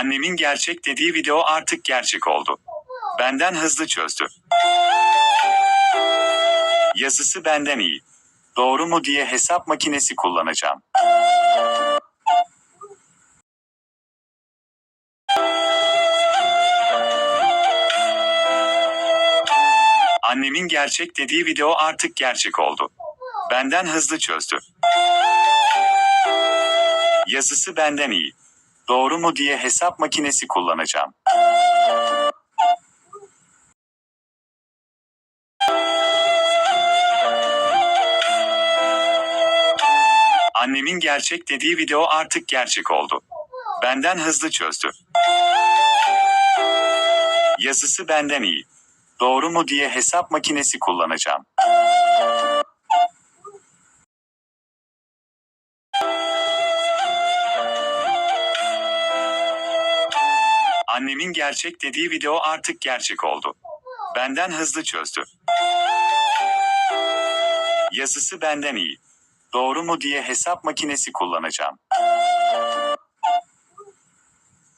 Annemin gerçek dediği video artık gerçek oldu. Benden hızlı çözdü. Yazısı benden iyi. Doğru mu diye hesap makinesi kullanacağım. Annemin gerçek dediği video artık gerçek oldu. Benden hızlı çözdü. Yazısı benden iyi. Doğru mu diye hesap makinesi kullanacağım. Annemin gerçek dediği video artık gerçek oldu. Benden hızlı çözdü. Yazısı benden iyi. Doğru mu diye hesap makinesi kullanacağım. Annemin gerçek dediği video artık gerçek oldu. Benden hızlı çözdü. Yazısı benden iyi. Doğru mu diye hesap makinesi kullanacağım.